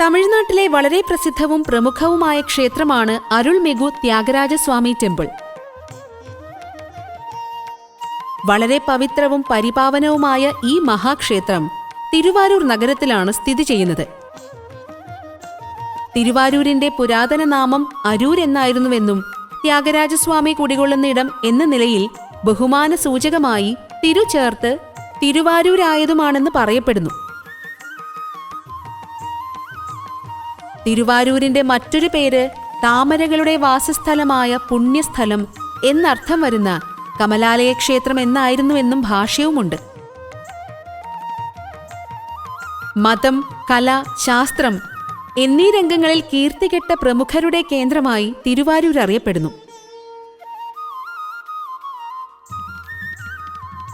തമിഴ്നാട്ടിലെ വളരെ പ്രസിദ്ധവും പ്രമുഖവുമായ ക്ഷേത്രമാണ് അരുൾമിഗു ത്യാഗരാജസ്വാമി ടെമ്പിൾ. വളരെ പവിത്രവും പരിപാവനവുമായ ഈ മഹാക്ഷേത്രം തിരുവാരൂർ നഗരത്തിലാണ് സ്ഥിതി ചെയ്യുന്നത്. തിരുവാരൂരിന്റെ പുരാതന നാമം അരൂർ എന്നായിരുന്നുവെന്നും ത്യാഗരാജസ്വാമി കുടികൊള്ളുന്നിടം എന്ന നിലയിൽ ബഹുമാന സൂചകമായി തിരു ചേർത്ത് തിരുവാരൂരായതുമാണെന്ന് പറയപ്പെടുന്നു. തിരുവാരൂരിന്റെ മറ്റൊരു പേര് താമരകളുടെ വാസസ്ഥലമായ പുണ്യസ്ഥലം എന്നർത്ഥം വരുന്ന കമലാലയ ക്ഷേത്രം എന്നായിരുന്നുവെന്നും ഭാഷ്യവുമുണ്ട്. മതം കല ശാസ്ത്രം എന്നീ രംഗങ്ങളിൽ കീർത്തികെട്ട പ്രമുഖരുടെ കേന്ദ്രമായി തിരുവാരൂർ അറിയപ്പെടുന്നു.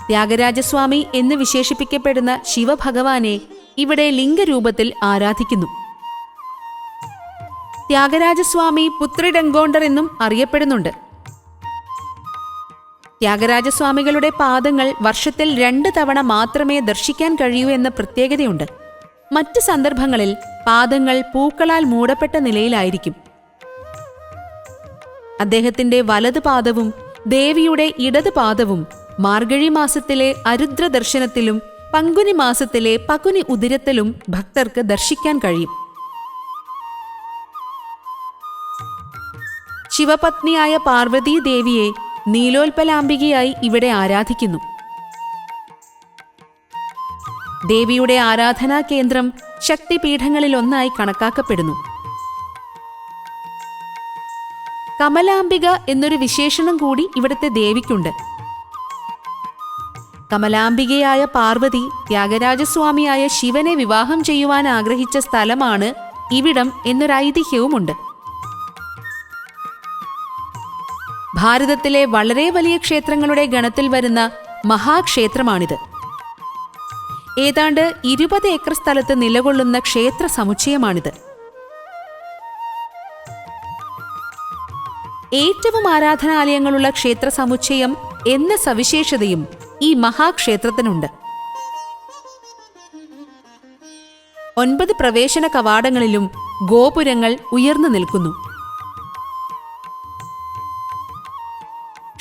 ത്യാഗരാജസ്വാമി എന്ന് വിശേഷിപ്പിക്കപ്പെടുന്ന ശിവഭഗവാനെ ഇവിടെ ലിംഗരൂപത്തിൽ ആരാധിക്കുന്നു. ത്യാഗരാജസ്വാമി പുത്രിഡങ്കോണ്ടർ എന്നും അറിയപ്പെടുന്നുണ്ട്. ത്യാഗരാജസ്വാമികളുടെ പാദങ്ങൾ വർഷത്തിൽ രണ്ട് തവണ മാത്രമേ ദർശിക്കാൻ കഴിയൂ എന്ന പ്രത്യേകതയുണ്ട്. മറ്റ് സന്ദർഭങ്ങളിൽ പാദങ്ങൾ പൂക്കളാൽ മൂടപ്പെട്ട നിലയിലായിരിക്കും. അദ്ദേഹത്തിന്റെ വലത് പാദവും ദേവിയുടെ ഇടത് പാദവും മാർഗഴി മാസത്തിലെ അരുദ്ര ദർശനത്തിലും പങ്കുനി മാസത്തിലെ പകുനി ഉദിരത്തിലും ഭക്തർക്ക് ദർശിക്കാൻ കഴിയും. ശിവപത്നിയായ പാർവതീ ദേവിയെ നീലോൽപലാംബികയായി ഇവിടെ ആരാധിക്കുന്നു. ദേവിയുടെ ആരാധനാ കേന്ദ്രം ശക്തിപീഠങ്ങളിലൊന്നായി കണക്കാക്കപ്പെടുന്നു. കമലാംബിക എന്നൊരു വിശേഷണം കൂടി ഇവിടുത്തെ ദേവിക്കുണ്ട്. കമലാംബികയായ പാർവതി ത്യാഗരാജസ്വാമിയായ ശിവനെ വിവാഹം ചെയ്യുവാൻ ആഗ്രഹിച്ച സ്ഥലമാണ് ഇവിടം എന്നൊരു ഭാരതത്തിലെ വളരെ വലിയ ക്ഷേത്രങ്ങളുടെ ഗണത്തിൽ വരുന്ന മഹാക്ഷേത്രമാണിത്. ഏതാണ്ട് ഇരുപത് ഏക്കർ സ്ഥലത്ത് നിലകൊള്ളുന്ന ക്ഷേത്ര സമുച്ചയമാണിത്. ഏറ്റവും ആരാധനാലയങ്ങളുള്ള ക്ഷേത്ര സമുച്ചയം എന്ന സവിശേഷതയും ഈ മഹാക്ഷേത്രത്തിനുണ്ട്. ഒൻപത് പ്രവേശന കവാടങ്ങളിലും ഗോപുരങ്ങൾ ഉയർന്നു നിൽക്കുന്നു.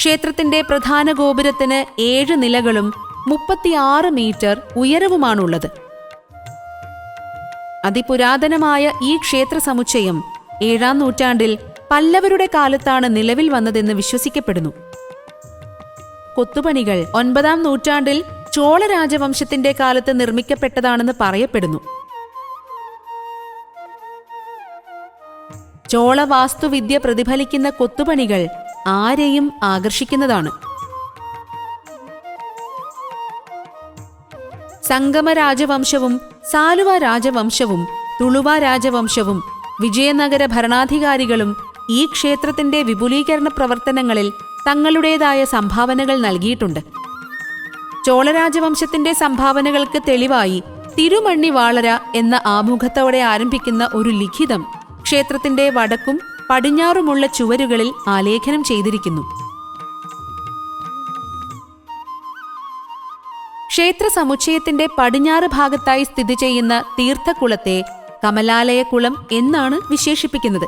ക്ഷേത്രത്തിന്റെ പ്രധാന ഗോപുരത്തിന് ഏഴ് നിലകളും മുപ്പത്തിയാറ് മീറ്റർ ഉയരവുമാണുള്ളത്. അതിപുരാതനമായ ഈ ക്ഷേത്ര സമുച്ചയം ഏഴാം നൂറ്റാണ്ടിൽ പല്ലവരുടെ കാലത്താണ് നിലവിൽ വന്നതെന്ന് വിശ്വസിക്കപ്പെടുന്നു. കൊത്തുപണികൾ ഒൻപതാം നൂറ്റാണ്ടിൽ ചോള രാജവംശത്തിന്റെ കാലത്ത് നിർമ്മിക്കപ്പെട്ടതാണെന്ന് പറയപ്പെടുന്നു. ചോള വാസ്തുവിദ്യ പ്രതിഫലിക്കുന്ന കൊത്തുപണികൾ ആരെയും ആകർഷിക്കുന്നതാണ്. സംഗമ രാജവംശവും സാലുവ രാജവംശവും തുളുവ രാജവംശവും വിജയനഗര ഭരണാധികാരികളും ഈ ക്ഷേത്രത്തിന്റെ വിപുലീകരണ പ്രവർത്തനങ്ങളിൽ തങ്ങളുടേതായ സംഭാവനകൾ നൽകിയിട്ടുണ്ട്. ചോളരാജവംശത്തിന്റെ സംഭാവനകൾക്ക് തെളിവായി തിരുമണ്ണി വാളര എന്ന ആമുഖത്തോടെ ആരംഭിക്കുന്ന ഒരു ലിഖിതം ക്ഷേത്രത്തിന്റെ വടക്കും പടിഞ്ഞാറുമുള്ള ചുവരുകളിൽ ആലേഖനം ചെയ്തിരിക്കുന്നു. ക്ഷേത്ര സമുച്ചയത്തിന്റെ പടിഞ്ഞാറ് ഭാഗത്തായി സ്ഥിതി ചെയ്യുന്ന തീർത്ഥക്കുളത്തെ കമലാലയക്കുളം എന്നാണ് വിശേഷിപ്പിക്കുന്നത്.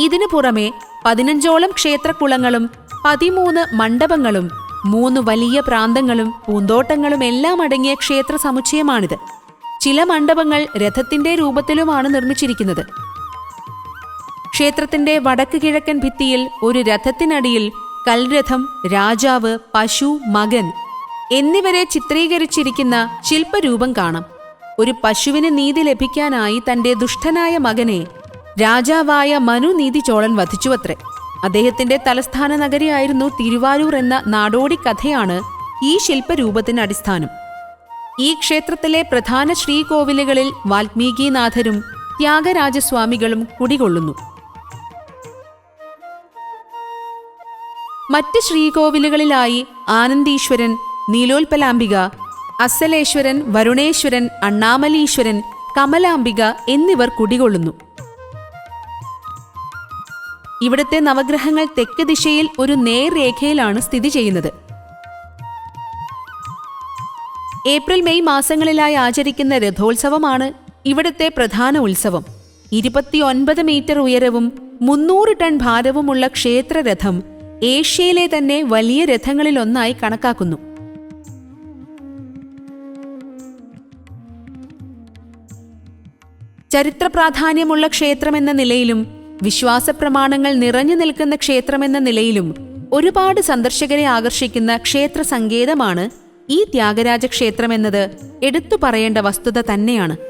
ഇതിനു പുറമെ പതിനഞ്ചോളം ക്ഷേത്രക്കുളങ്ങളും പതിമൂന്ന് മണ്ഡപങ്ങളും മൂന്ന് വലിയ പ്രാന്തങ്ങളും പൂന്തോട്ടങ്ങളും എല്ലാം അടങ്ങിയ ക്ഷേത്ര സമുച്ചയമാണിത്. ചില മണ്ഡപങ്ങൾ രഥത്തിന്റെ രൂപത്തിലുമാണ് നിർമ്മിച്ചിരിക്കുന്നത്. ക്ഷേത്രത്തിന്റെ വടക്ക് കിഴക്കൻ ഭിത്തിയിൽ ഒരു രഥത്തിനടിയിൽ കൽരഥം രാജാവ് പശു മകൻ എന്നിവരെ ചിത്രീകരിച്ചിരിക്കുന്ന ശില്പരൂപം കാണാം. ഒരു പശുവിന് നീതി ലഭിക്കാനായി തന്റെ ദുഷ്ടനായ മകനെ രാജാവായ മനുനീതി ചോളൻ വധിച്ചുവത്രേ. അദ്ദേഹത്തിന്റെ തലസ്ഥാന നഗരിയായിരുന്നു തിരുവാരൂർ എന്ന നാടോടി കഥയാണ് ഈ ശില്പരൂപത്തിന് അടിസ്ഥാനം. ഈ ക്ഷേത്രത്തിലെ പ്രധാന ശ്രീകോവിലുകളിൽ വാൽമീകിനാഥരും ത്യാഗരാജസ്വാമികളും കുടികൊള്ളുന്നു. മറ്റ് ശ്രീകോവിലുകളിലായി ആനന്ദീശ്വരൻ നീലോൽപലാംബിക അസലേശ്വരൻ വരുണേശ്വരൻ അണ്ണാമലീശ്വരൻ കമലാംബിക എന്നിവർ കുടികൊള്ളുന്നു. ഇവിടുത്തെ നവഗ്രഹങ്ങൾ തെക്ക് ദിശയിൽ ഒരു നേർരേഖയിലാണ് സ്ഥിതി ചെയ്യുന്നത്. ഏപ്രിൽ മെയ് മാസങ്ങളിലായി ആചരിക്കുന്ന രഥോത്സവമാണ് ഇവിടുത്തെ പ്രധാന ഉത്സവം. ഇരുപത്തിയൊൻപത് മീറ്റർ ഉയരവും മുന്നൂറ് ടൺ ഭാരവുമുള്ള ക്ഷേത്രരഥം ഏഷ്യയിലെ തന്നെ വലിയ രഥങ്ങളിലൊന്നായി കണക്കാക്കുന്നു. ചരിത്ര പ്രാധാന്യമുള്ള ക്ഷേത്രമെന്ന നിലയിലും വിശ്വാസ പ്രമാണങ്ങൾ നിറഞ്ഞു നിൽക്കുന്ന ക്ഷേത്രമെന്ന നിലയിലും ഒരുപാട് സന്ദർശകരെ ആകർഷിക്കുന്ന ക്ഷേത്ര സങ്കേതമാണ് ഈ ത്യാഗരാജ ക്ഷേത്രമെന്നത് എടുത്തു പറയേണ്ട വസ്തുത തന്നെയാണ്.